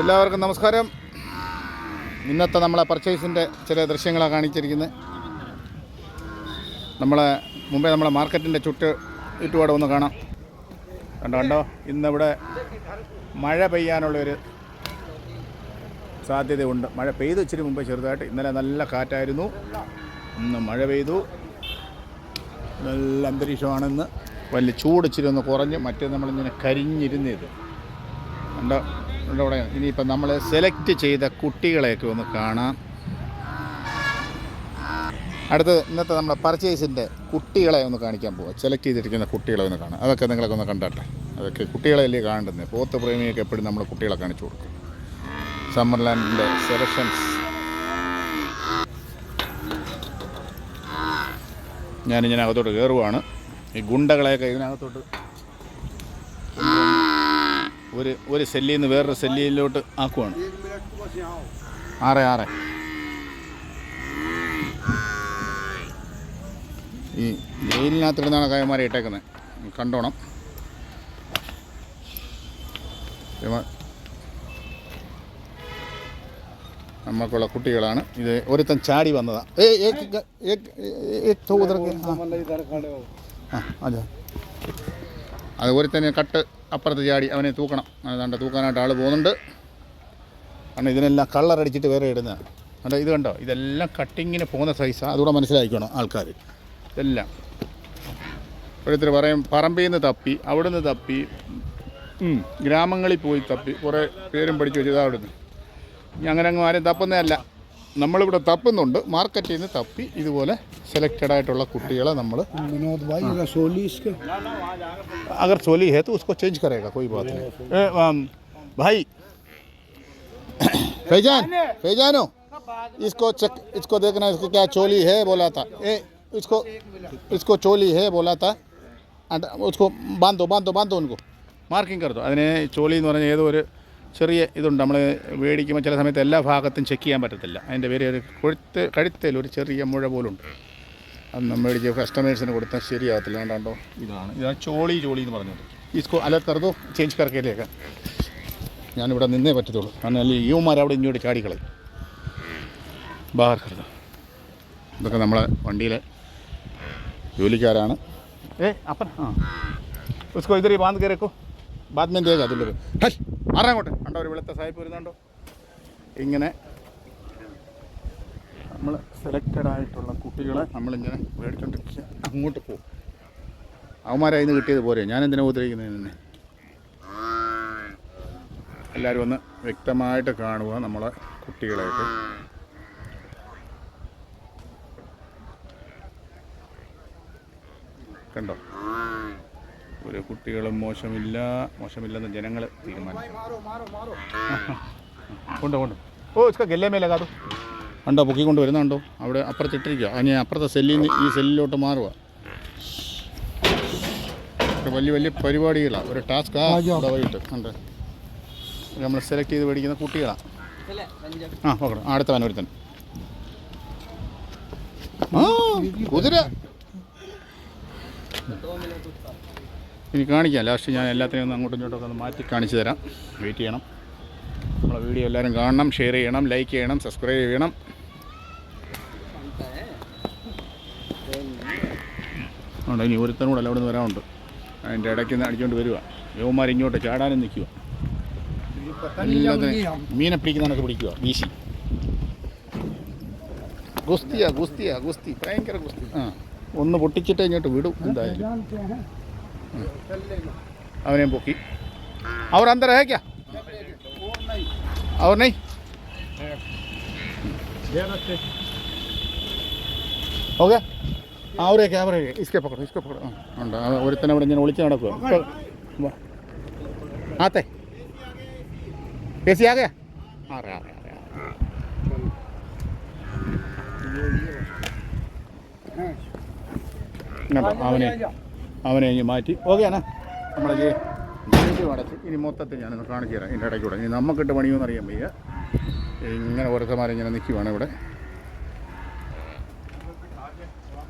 എല്ലാവർക്കും നമസ്കാരം. ഇന്നത്തെ നമ്മളെ പർച്ചേസിന്റെ ചില ദൃശ്യങ്ങളാണ് കാണിച്ചിരിക്കുന്നത് നമ്മളെ മുമ്പേ നമ്മളെ മാർക്കറ്റിന്റെ ചുറ്റ് ചുറ്റുപാട് ഒന്ന് കാണാം. കണ്ടോ കണ്ടോ? ഇന്നിവിടെ മഴ പെയ്യാനുള്ളൊരു സാധ്യതയുണ്ട്. മഴ പെയ്തു ഇച്ചിരി മുമ്പ് ചെറുതായിട്ട്. ഇന്നലെ നല്ല കാറ്റായിരുന്നു. ഇന്ന് മഴ പെയ്തു. നല്ല അന്തരീക്ഷമാണെന്ന്. വലിയ ചൂട് ഇച്ചിരി ഒന്ന് കുറഞ്ഞ് മറ്റേ നമ്മളിങ്ങനെ കരിഞ്ഞിരുന്നത്. കണ്ടോ കണ്ടോ അവിടെ ഇനിയിപ്പം നമ്മൾ സെലക്ട് ചെയ്ത കുട്ടികളെയൊക്കെ ഒന്ന് കാണാം. അടുത്തത് ഇന്നത്തെ നമ്മുടെ പർച്ചേസിന്റെ കുട്ടികളെ ഒന്ന് കാണിക്കാൻ പോവാം. സെലക്ട് ചെയ്തിരിക്കുന്ന കുട്ടികളെ ഒന്ന് കാണാം. അതൊക്കെ നിങ്ങളൊക്കെ ഒന്ന് കണ്ടാട്ടെ. അതൊക്കെ കുട്ടികളല്ലേ കാണുന്നത് പോത്ത് പ്രേമിയൊക്കെ എപ്പോഴും നമ്മൾ കുട്ടികളെ കാണിച്ചു കൊടുക്കും. സമ്മർലാൻഡിന്റെ സെലക്ഷൻസ് ഞാനിങ്ങനെ അകത്തോട്ട് കയറുവാണ് ഈ ഗുണ്ടകളെയൊക്കെ ഇതിനകത്തോട്ട് ഒരു ഒരു സെല്ലിൽ നിന്ന് വേറൊരു സെല്ലിയിലോട്ട് ആക്കുവാണ്. ആറ് ആറ്. ഈ ജയിലിനകത്തിടുന്നാണ് കയമാരെ ഇട്ടേക്കുന്നത്. കണ്ടോണം. നമുക്കുള്ള കുട്ടികളാണ്. ഇത് ഒരുത്തൻ ചാടി വന്നതാ. ഏ ഏക്ക് ഗ- ഏക്ക് ഏക്ക് തോ ഉധർ കെ- ആ. ആ അതെ. അത് ഒരുത്തന് കട്ട് അപ്പുറത്ത് ചാടി അവനെ തൂക്കണം. അതുകൊണ്ട് തൂക്കാനായിട്ട് ആൾ പോകുന്നുണ്ട്. കാരണം ഇതിനെല്ലാം കള്ളറടിച്ചിട്ട് വേറെ ഇടുന്നത്. അല്ല ഇത് കണ്ടോ? ഇതെല്ലാം കട്ടിങ്ങിന് പോകുന്ന സൈസാണ് അതുകൂടെ മനസ്സിലാക്കിക്കണം ആൾക്കാർ ഇതെല്ലാം. ഓരോരുത്തർ പറയും പറമ്പിൽ നിന്ന് തപ്പി അവിടുന്ന് തപ്പി ഗ്രാമങ്ങളിൽ പോയി തപ്പി. കുറേ പേരും പഠിച്ചു വെച്ചത് അവിടുന്ന്. അങ്ങനെ അങ്ങ് ആരും തപ്പുന്നതല്ല. നമ്മളിവിടെ തപ്പുന്നുണ്ട് മാർക്കറ്റിൽ നിന്ന് തപ്പി ഇതുപോലെ സെലക്റ്റഡ് ആയിട്ടുള്ള കുട്ടികളെ നമ്മൾ विनोद भाई रसोली इसके अगर चोली है तो उसको चेंज करेगा कोई बात नहीं ए, अम, भाई फैजान फैजानो इसको चेक इसको देखना इसको क्या चोली है बोला था ए इसको इसको चोली है बोला था and उसको बांधो बांधो बांधो उनको മാർക്കിംഗ് കറുത്തു അതിനെ ചോളി എന്ന് പറഞ്ഞാൽ ഏതോ ഒരു ചെറിയ ഇതുണ്ട്. നമ്മൾ മേടിക്കുമ്പോൾ ചില സമയത്ത് എല്ലാ ഭാഗത്തും ചെക്ക് ചെയ്യാൻ പറ്റത്തില്ല. അതിന്റെ പേര് ഒരു കൊഴുത്ത് കഴുത്തേൽ ഒരു ചെറിയ മുഴ പോലുണ്ട്. നമ്മൾ മേടിച്ച് കസ്റ്റമേഴ്സിന് കൊടുത്താൽ ശരിയാകത്തില്ല ഏതാണ്ടോ ഇതാണ്. ഇതാണ് ചോളി ചോളി എന്ന് പറഞ്ഞത്. അല്ല കറുതോ ചേഞ്ച് കറക്കയിലേക്ക് ഞാനിവിടെ നിന്നേ പറ്റത്തുള്ളൂ. കാരണം യുവമാർ അവിടെ ഇങ്ങോട്ട് ചാടിക്കളയും ബാഹർ കറുത ഇതൊക്കെ നമ്മളെ വണ്ടിയിലെ ജോലിക്കാരാണ്. ഏ അപ്പൻ ആ. ഉസ്കോ ഇതൊരു ബാന്ത് കയറിക്കോ ബാദ്മേൻ തേക അതിലൊരു ഹൈ ആറാങ്ങോട്ട് കണ്ടോ ഒരു വെളുത്ത സായിപ്പ് വരുന്നുണ്ടോ? ഇങ്ങനെ നമ്മൾ സെലക്റ്റഡ് ആയിട്ടുള്ള കുട്ടികളെ നമ്മളിങ്ങനെ മേടിച്ചോണ്ടിരിക്കുക അങ്ങോട്ട് പോകും അവന്മാരായി നിന്ന് കിട്ടിയത് പോരെ. ഞാൻ എന്തിനാ ഉപദ്രവിക്കുന്നത് തന്നെ എല്ലാവരും ഒന്ന് വ്യക്തമായിട്ട് കാണുക നമ്മളെ കുട്ടികളായിട്ട് കണ്ടോ? ഒരു കുട്ടികളും മോശമില്ല മോശമില്ലെന്ന് ജനങ്ങൾ തീരുമാനിക്കും പൊക്കി കൊണ്ട്. ഓ ഇസ്ക ഗല്ലേ മേലെ കാതു കണ്ടോ പൊക്കിക്കൊണ്ട് വരുന്നുണ്ടോ അവിടെ അപ്പുറത്തിട്ടിരിക്കുക അതിന് അപ്പുറത്തെ സെല്ലിൽ നിന്ന് ഈ സെല്ലിലോട്ട് മാറുക ഒരു വലിയ വലിയ പരിപാടികളാണ് ഒരു ടാസ്ക് വൈകിട്ട് ഉണ്ട് നമ്മൾ സെലക്ട് ചെയ്ത് മേടിക്കുന്ന കുട്ടികളാണ് ആ നോക്കണം അടുത്ത വനൊരുത്തൻ ആ കുതിര. ഇനി കാണിക്കാം. ലാസ്റ്റ് ഞാൻ എല്ലാത്തിനെയും ഒന്ന് അങ്ങോട്ടും ഇങ്ങോട്ടൊക്കെ ഒന്ന് മാറ്റി കാണിച്ചു തരാം. വെയിറ്റ് ചെയ്യണം. നമ്മളെ വീഡിയോ എല്ലാവരും കാണണം ഷെയർ ചെയ്യണം ലൈക്ക് ചെയ്യണം സബ്സ്ക്രൈബ് ചെയ്യണം. ഉണ്ട് ഇനി ഒരുത്തനും കൂടെ അവിടെ നിന്ന് വരാനുണ്ട്. അതിന്റെ ഇടയ്ക്ക് നിന്ന് അടിച്ചുകൊണ്ട് വരിക യോമാർ ഇങ്ങോട്ട് ചാടാനും നിൽക്കുക എല്ലാത്തിനും മീനെ പിടിക്കുന്നതൊക്കെ പിടിക്കുക വീശി. ഗുസ്തിയാ ഗുസ്തിയാ ഗുസ്തി. ഭയങ്കര ഗുസ്തി. ആ ഒന്ന് പൊട്ടിച്ചിട്ട് ഇങ്ങോട്ട് വിടും. എന്തായാലും. അവനെയും പൊക്കി അവർ അന്തര है क्या और नहीं हो गया ആ ഒരു ക്യാമറ ഇസ്കെ പക്കടോ ഇസ്കെ പക്കടോ ആ ഉണ്ട് ആ ഒരുത്തനെ അവിടെ ഇങ്ങനെ ഒളിച്ച് നടക്കുക ഇപ്പോൾ വാ. ആത്തെ कैसी आ गया आ रहा आ रहा आ रहा കണ്ടോ അവനെ അവനെ ഇനി മാറ്റി. ഓക്കെയാണ് നമ്മളെ ജയിലിൽ അടച്ച് ഇനി മൊത്തത്തിൽ ഞാനൊന്ന് കാണിച്ചു തരാം. ഇതിന്റെ ഇടയ്ക്കൂടെ. ഇനി നമുക്കിട്ട് പണിയോന്ന് അറിയാൻ വയ്യ. ഇങ്ങനെ ഓരോരുത്തന്മാരെ ഇങ്ങനെ നിൽക്കുവാണ് ഇവിടെ.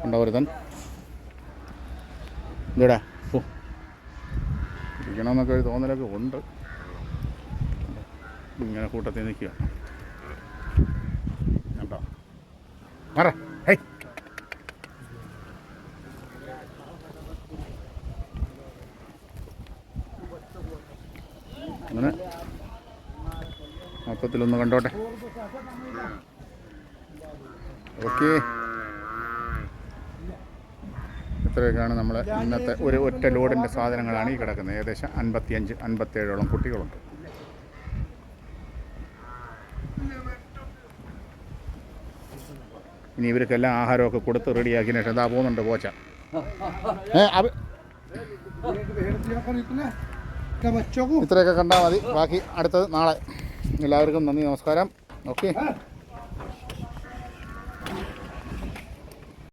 ഉണ്ടോ ഒരുത്തൻ? എന്തുടാ ഓ. ഇരിക്കണമെന്നൊക്കെ ഒരു തോന്നലൊക്കെ ഉണ്ട്. ഇങ്ങനെ കൂട്ടത്തിൽ നിൽക്കുക. കണ്ടോ? മറ. ഹൈ അങ്ങനെ മൊത്തത്തിലൊന്ന് കണ്ടോട്ടെ. ഓക്കെ. ഇത്രയൊക്കെയാണ് നമ്മൾ ഇന്നത്തെ ഒരു ഒറ്റ ലോഡിന്റെ സാധനങ്ങളാണ് ഈ കിടക്കുന്നത്. ഏകദേശം അൻപത്തിയഞ്ച് അൻപത്തേഴോളം കുട്ടികളുണ്ട്. ഇനി ഇവർക്കെല്ലാം ആഹാരമൊക്കെ കൊടുത്ത് റെഡിയാക്കിയ ശേഷം എന്താ പോകുന്നുണ്ട് പോച്ച. ഏ ഇത്രയൊക്കെ കണ്ടാൽ മതി. ബാക്കി അടുത്തത് നാളെ. എല്ലാവർക്കും നന്ദി നമസ്കാരം. ഓക്കെ.